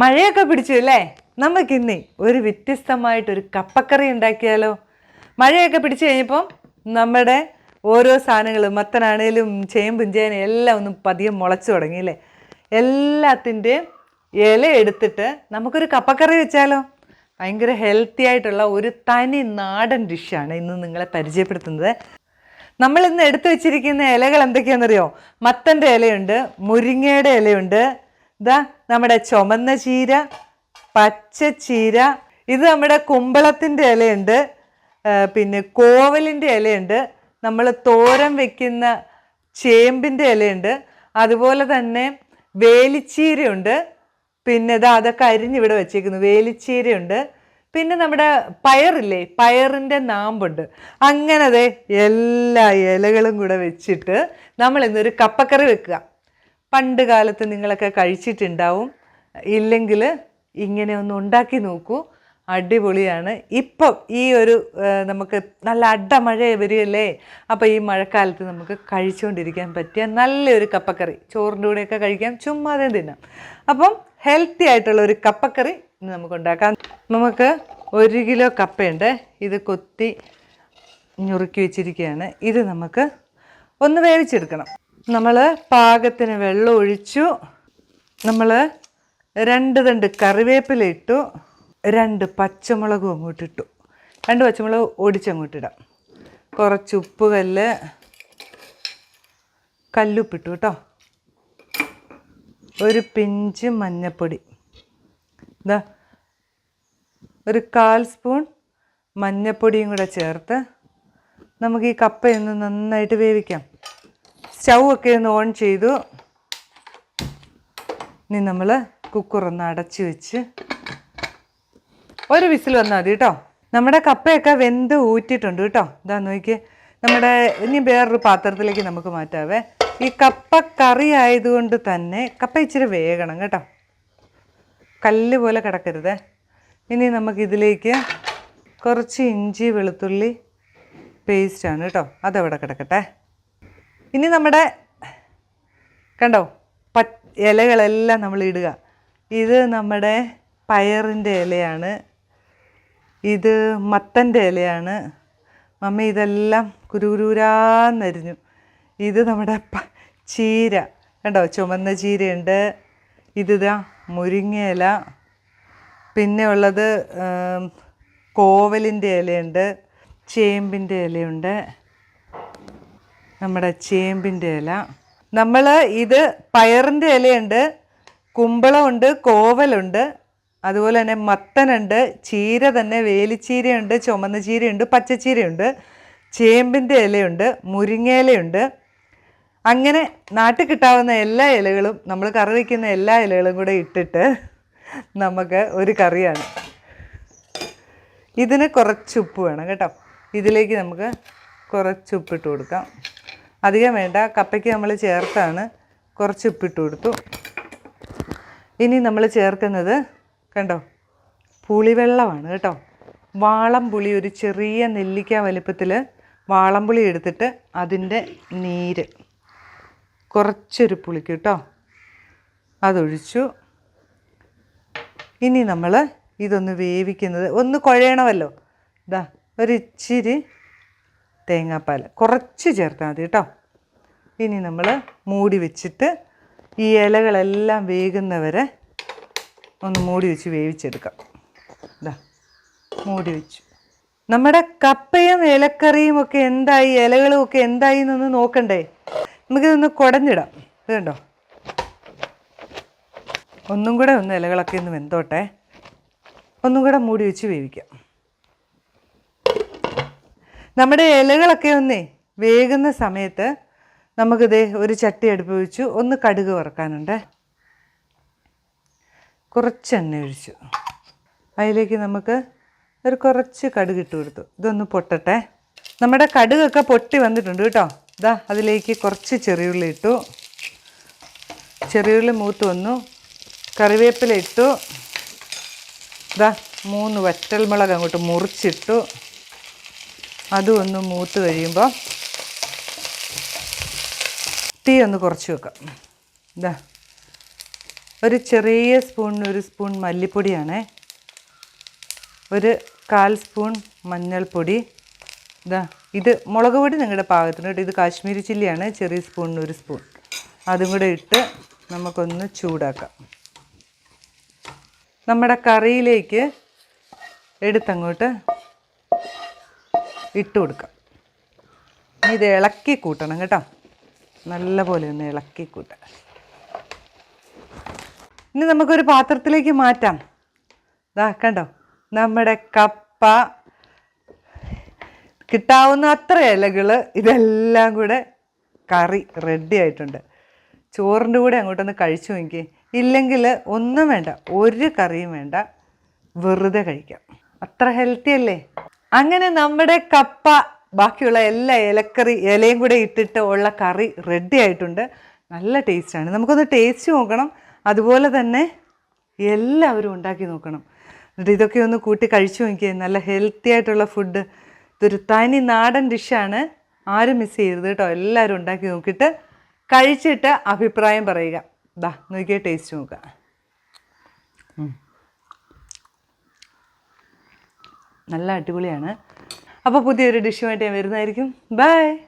മഴയൊക്കെ പിടിച്ചു അല്ലേ? നമുക്കിന്ന് ഒരു വ്യത്യസ്തമായിട്ടൊരു കപ്പക്കറി ഉണ്ടാക്കിയാലോ? മഴയൊക്കെ പിടിച്ചു കഴിഞ്ഞപ്പം നമ്മുടെ ഓരോ സാധനങ്ങളും മത്തനാണേലും ചേമ്പും ചേനയും എല്ലാം ഒന്നും പതിയെ മുളച്ചു തുടങ്ങി അല്ലേ? എല്ലാത്തിന്റെയും ഇല എടുത്തിട്ട് നമുക്കൊരു കപ്പക്കറി വെച്ചാലോ? ഭയങ്കര ഹെൽത്തി ആയിട്ടുള്ള ഒരു തനി നാടൻ ഡിഷാണ് ഇന്ന് നിങ്ങളെ പരിചയപ്പെടുത്തുന്നത്. നമ്മൾ ഇന്ന് എടുത്തു വെച്ചിരിക്കുന്ന ഇലകൾ എന്തൊക്കെയാണെന്നറിയോ? മത്തന്റെ ഇലയുണ്ട് മുരിങ്ങയുടെ ഇലയുണ്ട് ഇതാ നമ്മുടെ ചുമന്ന ചീര പച്ച ചീര. ഇത് നമ്മുടെ കുമ്പളത്തിന്റെ ഇലയുണ്ട്. പിന്നെ കോവലിന്റെ ഇലയുണ്ട്. നമ്മൾ തോരൻ വെക്കുന്ന ചേമ്പിന്റെ ഇലയുണ്ട്. അതുപോലെ തന്നെ വേലിച്ചീരയുണ്ട്. പിന്നെ ഇതാ അതൊക്കെ അരിഞ്ഞിവിടെ വെച്ചേക്കുന്നു. വേലിച്ചീരയുണ്ട്. പിന്നെ നമ്മുടെ പയറില്ലേ? പയറിന്റെ നാമ്പുണ്ട്. അങ്ങനെ അതെ എല്ലാ ഇലകളും കൂടെ വെച്ചിട്ട് നമ്മൾ ഇന്നൊരു കപ്പക്കറി വെക്കുക. പണ്ട് കാലത്ത് നിങ്ങളൊക്കെ കഴിച്ചിട്ടുണ്ടാവും. ഇല്ലെങ്കിൽ ഇങ്ങനെ ഒന്ന് ഉണ്ടാക്കി നോക്കൂ. അടിപൊളിയാണ്. ഇപ്പം ഈ ഒരു നമുക്ക് നല്ല അഡമഴ വരികയല്ലേ? അപ്പോൾ ഈ മഴക്കാലത്ത് നമുക്ക് കഴിച്ചുകൊണ്ടിരിക്കാൻ പറ്റിയ നല്ലൊരു കപ്പക്കറി. ചോറിന്റെ കൂടെയൊക്കെ കഴിക്കാം ചുമ്മാതെ തിന്നാം. അപ്പം ഹെൽത്തി ആയിട്ടുള്ള ഒരു കപ്പക്കറി ഇന്ന് നമുക്ക് ഉണ്ടാക്കാം. നമുക്ക് ഒരു കിലോ കപ്പയുണ്ട്. ഇത് കൊത്തി ഞുറുക്കി വെച്ചിരിക്കുകയാണ്. ഇത് നമുക്ക് ഒന്ന് വേവിച്ചെടുക്കണം. നമ്മൾ പാകത്തിന് വെള്ളം ഒഴിച്ചു. നമ്മൾ രണ്ട് തണ്ട് കറിവേപ്പില ഇട്ടു. രണ്ട് പച്ചമുളകും അങ്ങോട്ട് ഇട്ടു. രണ്ട് പച്ചമുളക് ഒടിച്ചങ്ങോട്ടിടാം കുറച്ച് ഉപ്പ് കല്ല്. കല്ലുപ്പിട്ടു കേട്ടോ. ഒരു പിഞ്ച് മഞ്ഞപ്പൊടി. ഇതാ ഒരു കാൽ സ്പൂൺ മഞ്ഞപ്പൊടിയും കൂടെ ചേർത്ത് നമുക്ക് ഈ കപ്പയൊന്ന് നന്നായിട്ട് വേവിക്കാം. സ്റ്റൗ ഒക്കെ ഒന്ന് ഓൺ ചെയ്തു. ഇനി നമ്മൾ കുക്കറൊന്ന് അടച്ചു വെച്ച് ഒരു വിസിൽ വന്നാൽ മതി കേട്ടോ. നമ്മുടെ കപ്പയൊക്കെ വെന്ത് ഊറ്റിയിട്ടുണ്ട് കേട്ടോ. ഇതാ നോക്കി നമ്മുടെ ഇനി വേറൊരു പാത്രത്തിലേക്ക് നമുക്ക് മാറ്റാവേ. ഈ കപ്പ കറി ആയതുകൊണ്ട് തന്നെ കപ്പ ഇച്ചിരി വേഗണം കേട്ടോ. കല്ല് പോലെ കിടക്കരുത്. ഇനി നമുക്കിതിലേക്ക് കുറച്ച് ഇഞ്ചി വെളുത്തുള്ളി പേസ്റ്റാണ് കേട്ടോ. അതവിടെ കിടക്കട്ടെ. ഇനി നമ്മുടെ കണ്ടോ? പ ഇലകളെല്ലാം നമ്മൾ ഇടുക. ഇത് നമ്മുടെ പയറിന്റെ ഇലയാണ്. ഇത് മത്തന്റെ ഇലയാണ്. മമ്മി ഇതെല്ലാം കുരുകുരൂരാന്നരിഞ്ഞു. ഇത് നമ്മുടെ ചീര. കണ്ടോ? ചുമന്ന ചീരയുണ്ട്. ഇതിതാ മുരിങ്ങയില പിന്നെ ഉള്ളത് കോവലിന്റെ ഇലയുണ്ട്. ചേമ്പിന്റെ ഇലയുണ്ട്. നമ്മുടെ ചേമ്പിന്റെ ഇല. നമ്മൾ ഇത് പയറിന്റെ ഇലയുണ്ട് കുമ്പളമുണ്ട് കോവലുണ്ട് അതുപോലെ തന്നെ മത്തനുണ്ട് ചീര തന്നെ വേലിച്ചീരയുണ്ട് ചുമന്ന ചീരയുണ്ട് പച്ചച്ചീരയുണ്ട് ചേമ്പിന്റെ ഇലയുണ്ട് മുരിങ്ങയിലയുണ്ട് അങ്ങനെ നാട്ടിൽ കിട്ടാവുന്ന എല്ലാ ഇലകളും നമ്മൾ കറി വയ്ക്കുന്ന എല്ലാ ഇലകളും കൂടെ ഇട്ടിട്ട് നമുക്ക് ഒരു കറിയാണ്. ഇതിന് കുറച്ച് ഉപ്പ് വേണം കേട്ടോ. ഇതിലേക്ക് നമുക്ക് കുറച്ച് ഉപ്പിട്ട് കൊടുക്കാം. അധികം വേണ്ട. കപ്പയ്ക്ക് നമ്മൾ ചേർത്താണ്. കുറച്ച് ഉപ്പിട്ട് കൊടുത്തു. ഇനി നമ്മൾ ചേർക്കുന്നത് കണ്ടോ? പുളിവെള്ളമാണ് കേട്ടോ. വാളം പുളി ഒരു ചെറിയ നെല്ലിക്ക വലിപ്പത്തിൽ വാളംപുളി എടുത്തിട്ട് അതിന്റെ നീര്. കുറച്ചൊരു പുളിക്ക് കേട്ടോ. അതൊഴിച്ചു. ഇനി നമ്മൾ ഇതൊന്ന് വേവിക്കുന്നത് ഒന്ന് കുഴയണമല്ലോ. ഇതാ ഒരു ഇച്ചിരി തേങ്ങാപ്പാൽ. കുറച്ച് ചേർത്താൽ മതി കേട്ടോ. ഇനി നമ്മൾ മൂടി വെച്ചിട്ട് ഈ ഇലകളെല്ലാം വേകുന്നവരെ ഒന്ന് മൂടി വെച്ച് വേവിച്ചെടുക്കാം. ഇതാ മൂടി വെച്ചു. നമ്മുടെ കപ്പയും ഇലക്കറിയും ഒക്കെ എന്തായി? ഇലകളും ഒക്കെ എന്തായി എന്നൊന്ന് നോക്കണ്ടേ? നമുക്കിതൊന്ന് കുടഞ്ഞിടാം. ഇത് കണ്ടോ? ഒന്നും കൂടെ ഒന്ന് ഇലകളൊക്കെ ഒന്ന് വെന്തോട്ടെ. ഒന്നും കൂടെ മൂടി വെച്ച് വേവിക്കാം. നമ്മുടെ ഇലകളൊക്കെ ഒന്നേ വേകുന്ന സമയത്ത് നമുക്കിതേ ഒരു ചട്ടി അടുപ്പ് വെച്ചു ഒന്ന് കടുക് വറുക്കാനുണ്ട്. കുറച്ച് എണ്ണ ഒഴിച്ചു. അതിലേക്ക് നമുക്ക് ഒരു കുറച്ച് കടുക് ഇട്ട് കൊടുത്തു. ഇതൊന്ന് പൊട്ടട്ടെ. നമ്മുടെ കടുകൊക്കെ പൊട്ടി വന്നിട്ടുണ്ട് കേട്ടോ. ഇതാ അതിലേക്ക് കുറച്ച് ചെറിയുള്ളി ഇട്ടു. ചെറിയുള്ളി മൂത്ത് വന്നു. കറിവേപ്പില ഇട്ടു. ഇതാ മൂന്ന് വറ്റൽമുളക് അങ്ങോട്ട് മുറിച്ചിട്ടു. അതും ഒന്ന് മൂത്ത് കഴിയുമ്പോൾ തീ ഒന്ന് കുറച്ച് വെക്കാം. ഇതാ ഒരു ചെറിയ സ്പൂണിന് ഒരു സ്പൂൺ മല്ലിപ്പൊടിയാണേ. ഒരു കാൽ സ്പൂൺ മഞ്ഞൾപ്പൊടി. ഇതാ ഇത് മുളക് പൊടി നിങ്ങളുടെ പാകത്തിന് കേട്ടോ ഇത് കാശ്മീരി ചില്ലിയാണ് ചെറിയ സ്പൂണിന് ഒരു സ്പൂൺ. അതും കൂടെ ഇട്ട് നമുക്കൊന്ന് ചൂടാക്കാം. നമ്മുടെ കറിയിലേക്ക് എടുത്തങ്ങോട്ട് ഇട്ട് കൊടുക്കാം. ഇത് ഇളക്കി കൂട്ടണം കേട്ടോ. നല്ലപോലെ ഒന്ന് ഇളക്കി കൂട്ടാം. ഇനി നമുക്കൊരു പാത്രത്തിലേക്ക് മാറ്റാം. ഇതാ കണ്ടോ? നമ്മുടെ കപ്പ. കിട്ടാവുന്ന അത്ര ഇലകൾ ഇതെല്ലാം കൂടെ കറി റെഡി ആയിട്ടുണ്ട്. ചോറിന്റെ കൂടെ അങ്ങോട്ടൊന്ന് കഴിച്ചു നോക്കി ഇല്ലെങ്കിൽ ഒന്നും വേണ്ട ഒരു കറിയും വേണ്ട. വെറുതെ കഴിക്കാം. അത്ര ഹെൽത്തി അല്ലേ? അങ്ങനെ നമ്മുടെ കപ്പ ബാക്കിയുള്ള എല്ലാ ഇലക്കറി ഇലയും കൂടെ ഇട്ടിട്ട് ഉള്ള കറി റെഡി ആയിട്ടുണ്ട്. നല്ല ടേസ്റ്റാണ് നമുക്കൊന്ന് ടേസ്റ്റ് നോക്കണം. അതുപോലെ തന്നെ എല്ലാവരും ഉണ്ടാക്കി നോക്കണം. എന്നിട്ട് ഇതൊക്കെ ഒന്ന് കൂട്ടി കഴിച്ചു നോക്കിയേ. നല്ല ഹെൽത്തി ആയിട്ടുള്ള ഫുഡ് ഇതൊരു തനി നാടൻ ഡിഷാണ് ആരും മിസ് ചെയ്യരുത് കേട്ടോ. എല്ലാവരും ഉണ്ടാക്കി നോക്കിയിട്ട് കഴിച്ചിട്ട് അഭിപ്രായം പറയുക. ദാ നോക്കിയാൽ ടേസ്റ്റ് നോക്കുക. നല്ല അടിപൊളിയാണ്. അപ്പോൾ പുതിയൊരു ഡിഷുമായിട്ട് ഞാൻ വരുന്നതായിരിക്കും. ബൈ